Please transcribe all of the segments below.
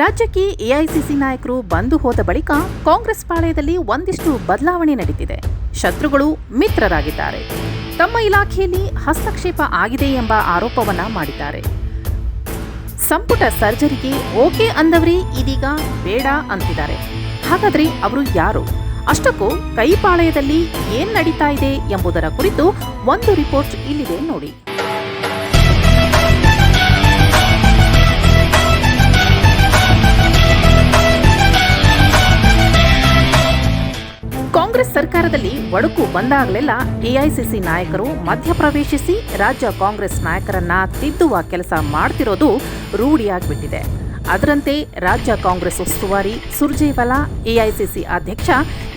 ರಾಜ್ಯಕ್ಕೆ ಎಐಸಿಸಿ ನಾಯಕರು ಬಂದು ಹೋದ ಬಳಿಕ ಕಾಂಗ್ರೆಸ್ ಪಾಳಯದಲ್ಲಿ ಒಂದಿಷ್ಟು ಬದಲಾವಣೆ ನಡೀತಿದೆ. ಶತ್ರುಗಳು ಮಿತ್ರರಾಗಿದ್ದಾರೆ. ತಮ್ಮ ಇಲಾಖೆಯಲ್ಲಿ ಹಸ್ತಕ್ಷೇಪ ಆಗಿದೆ ಎಂಬ ಆರೋಪವನ್ನ ಮಾಡಿದ್ದಾರೆ. ಸಂಪುಟ ಸರ್ಜರಿಗೆ ಓಕೆ ಅಂದವರೇ ಇದೀಗ ಬೇಡ ಅಂತಿದ್ದಾರೆ. ಹಾಗಾದ್ರೆ ಅವರು ಯಾರು? ಅಷ್ಟಕ್ಕೂ ಕೈಪಾಳಯದಲ್ಲಿ ಏನ್ ನಡೀತಾ ಇದೆ ಎಂಬುದರ ಕುರಿತು ಒಂದು ರಿಪೋರ್ಟ್ ಇಲ್ಲಿದೆ ನೋಡಿ. ಕಾಂಗ್ರೆಸ್ ಸರ್ಕಾರದಲ್ಲಿ ಒಡಕು ಬಂದಾಗಲೆಲ್ಲ ಎಐಸಿಸಿ ನಾಯಕರು ಮಧ್ಯಪ್ರವೇಶಿಸಿ ರಾಜ್ಯ ಕಾಂಗ್ರೆಸ್ ನಾಯಕರನ್ನ ತಿದ್ದುವ ಕೆಲಸ ಮಾಡ್ತಿರೋದು ರೂಢಿಯಾಗಿಬಿಟ್ಟಿದೆ. ಅದರಂತೆ ರಾಜ್ಯ ಕಾಂಗ್ರೆಸ್ ಉಸ್ತುವಾರಿ ಸುರ್ಜೇವಾಲಾ, ಎಐಸಿಸಿ ಅಧ್ಯಕ್ಷ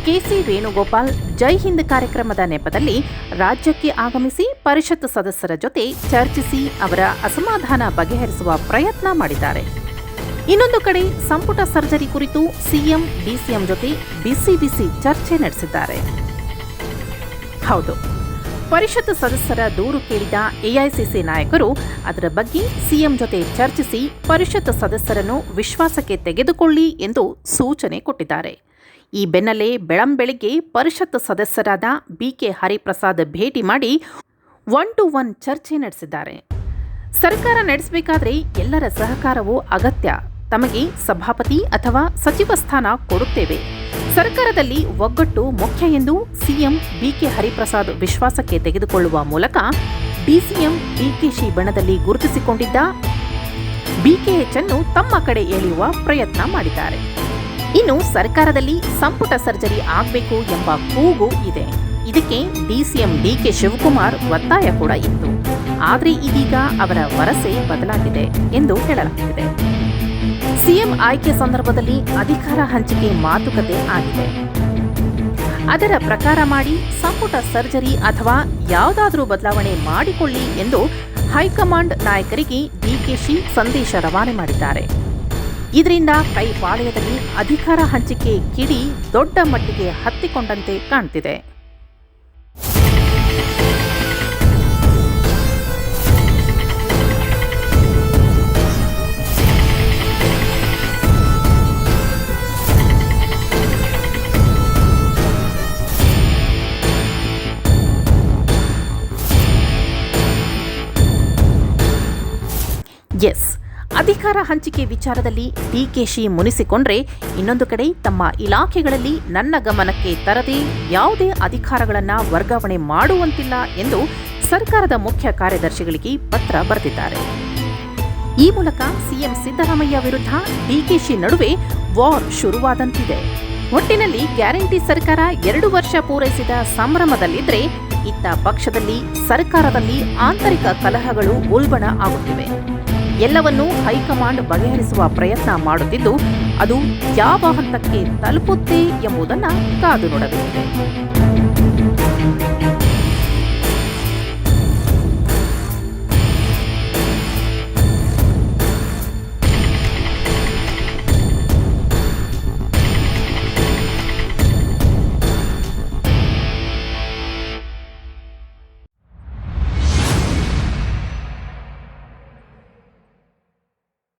ಕೆಸಿ ವೇಣುಗೋಪಾಲ್ ಜೈ ಹಿಂದ್ ಕಾರ್ಯಕ್ರಮದ ನೆಪದಲ್ಲಿ ರಾಜ್ಯಕ್ಕೆ ಆಗಮಿಸಿ ಪರಿಷತ್ ಸದಸ್ಯರ ಜೊತೆ ಚರ್ಚಿಸಿ ಅವರ ಅಸಮಾಧಾನ ಬಗೆಹರಿಸುವ ಪ್ರಯತ್ನ ಮಾಡಿದ್ದಾರೆ. ಇನ್ನೊಂದು ಕಡೆ ಸಂಪುಟ ಸರ್ಜರಿ ಕುರಿತು ಸಿಎಂ, ಡಿಸಿಎಂ ಜೊತೆ ಬಿಸಿ ಬಿಸಿ ಚರ್ಚೆ ನಡೆಸಿದ್ದಾರೆ. ಹೌದು, ಪರಿಷತ್ ಸದಸ್ಯರ ದೂರು ಕೇಳಿದ ಎಐಸಿಸಿ ನಾಯಕರು ಅದರ ಬಗ್ಗೆ ಸಿಎಂ ಜೊತೆ ಚರ್ಚಿಸಿ ಪರಿಷತ್ ಸದಸ್ಯರನ್ನು ವಿಶ್ವಾಸಕ್ಕೆ ತೆಗೆದುಕೊಳ್ಳಿ ಎಂದು ಸೂಚನೆ ಕೊಟ್ಟಿದ್ದಾರೆ. ಈ ಬೆನ್ನಲ್ಲೇ ಬೆಳಂಬೆಳಿಗ್ಗೆ ಪರಿಷತ್ ಸದಸ್ಯರಾದ ಬಿಕೆ ಹರಿಪ್ರಸಾದ್ ಭೇಟಿ ಮಾಡಿ ಒನ್ ಟು ಒನ್ ಚರ್ಚೆ ನಡೆಸಿದ್ದಾರೆ. ಸರ್ಕಾರ ನಡೆಸಬೇಕಾದ್ರೆ ಎಲ್ಲರ ಸಹಕಾರವೂ ಅಗತ್ಯ. ತಮಗೆ ಸಭಾಪತಿ ಅಥವಾ ಸಚಿವ ಸ್ಥಾನ ಕೊಡುತ್ತೇವೆ. ಸರ್ಕಾರದಲ್ಲಿ ಒಗ್ಗಟ್ಟು ಮುಖ್ಯ ಎಂದು ಸಿಎಂ ಬಿಕೆ ಹರಿಪ್ರಸಾದ್ ವಿಶ್ವಾಸಕ್ಕೆ ತೆಗೆದುಕೊಳ್ಳುವ ಮೂಲಕ ಡಿಸಿಎಂ ಡಿಕೆಶಿ ಬಣದಲ್ಲಿ ಗುರುತಿಸಿಕೊಂಡಿದ್ದ ಬಿಕೆಎಚ್ ಅನ್ನು ತಮ್ಮ ಕಡೆ ಎಳೆಯುವ ಪ್ರಯತ್ನ ಮಾಡಿದ್ದಾರೆ. ಇನ್ನು ಸರ್ಕಾರದಲ್ಲಿ ಸಂಪುಟ ಸರ್ಜರಿ ಆಗಬೇಕು ಎಂಬ ಕೂಗು ಇದೆ. ಇದಕ್ಕೆ ಡಿಸಿಎಂ ಡಿಕೆ ಶಿವಕುಮಾರ್ ಒತ್ತಾಯ ಕೂಡ ಇತ್ತು. ಆದರೆ ಇದೀಗ ಅವರ ವರಸೆ ಬದಲಾಗಿದೆ ಎಂದು ಹೇಳಲಾಗುತ್ತಿದೆ ಸಿಎಂ ಆಯ್ಕೆ ಸಂದರ್ಭದಲ್ಲಿ ಅಧಿಕಾರ ಹಂಚಿಕೆ ಮಾತುಕತೆ ಆಗಿದೆ. ಅದರ ಪ್ರಕಾರ ಮಾಡಿ ಸಂಪುಟ ಸರ್ಜರಿ ಅಥವಾ ಯಾವುದಾದರೂ ಬದಲಾವಣೆ ಮಾಡಿಕೊಳ್ಳಿ ಎಂದು ಹೈಕಮಾಂಡ್ ನಾಯಕರಿಗೆ ಡಿಕೆಶಿ ಸಂದೇಶ ರವಾನೆ ಮಾಡಿದ್ದಾರೆ. ಇದರಿಂದ ಕೈ ಪಾಳೆಯದಲ್ಲಿ ಅಧಿಕಾರ ಹಂಚಿಕೆ ಕಿಡಿ ದೊಡ್ಡ ಮಟ್ಟಿಗೆ ಹತ್ತಿಕೊಂಡಂತೆ ಕಾಣ್ತಿದೆ. ಎಸ್. ಅಧಿಕಾರ ಹಂಚಿಕೆ ವಿಚಾರದಲ್ಲಿ ಡಿಕೆಶಿ ಮುನಿಸಿಕೊಂಡ್ರೆ ಇನ್ನೊಂದು ಕಡೆ ತಮ್ಮ ಇಲಾಖೆಗಳಲ್ಲಿ ನನ್ನ ಗಮನಕ್ಕೆ ತರದೆ ಯಾವುದೇ ಅಧಿಕಾರಗಳನ್ನು ವರ್ಗಾವಣೆ ಮಾಡುವಂತಿಲ್ಲ ಎಂದು ಸರ್ಕಾರದ ಮುಖ್ಯ ಕಾರ್ಯದರ್ಶಿಗಳಿಗೆ ಪತ್ರ ಬರೆದಿದ್ದಾರೆ. ಈ ಮೂಲಕ ಸಿಎಂ ಸಿದ್ದರಾಮಯ್ಯ ವಿರುದ್ಧ ಡಿಕೆಶಿ ನಡುವೆ ವಾರ್ ಶುರುವಾದಂತಿದೆ. ಒಟ್ಟಿನಲ್ಲಿ ಗ್ಯಾರಂಟಿ ಸರ್ಕಾರ ಎರಡು ವರ್ಷ ಪೂರೈಸಿದ ಸಂಭ್ರಮದಲ್ಲಿದ್ರೆ ಇತ್ತ ಪಕ್ಷದಲ್ಲಿ, ಸರ್ಕಾರದಲ್ಲಿ ಆಂತರಿಕ ಕಲಹಗಳು ಉಲ್ಬಣ ಆಗುತ್ತಿವೆ. ಎಲ್ಲವನ್ನೂ ಹೈಕಮಾಂಡ್ ಬಗೆಹರಿಸುವ ಪ್ರಯತ್ನ ಮಾಡುತ್ತಿದ್ದು ಅದು ಯಾವ ಹಂತಕ್ಕೆ ತಲುಪುತ್ತೆ ಎಂಬುದನ್ನು ಕಾದು ನೋಡಬೇಕಿದೆ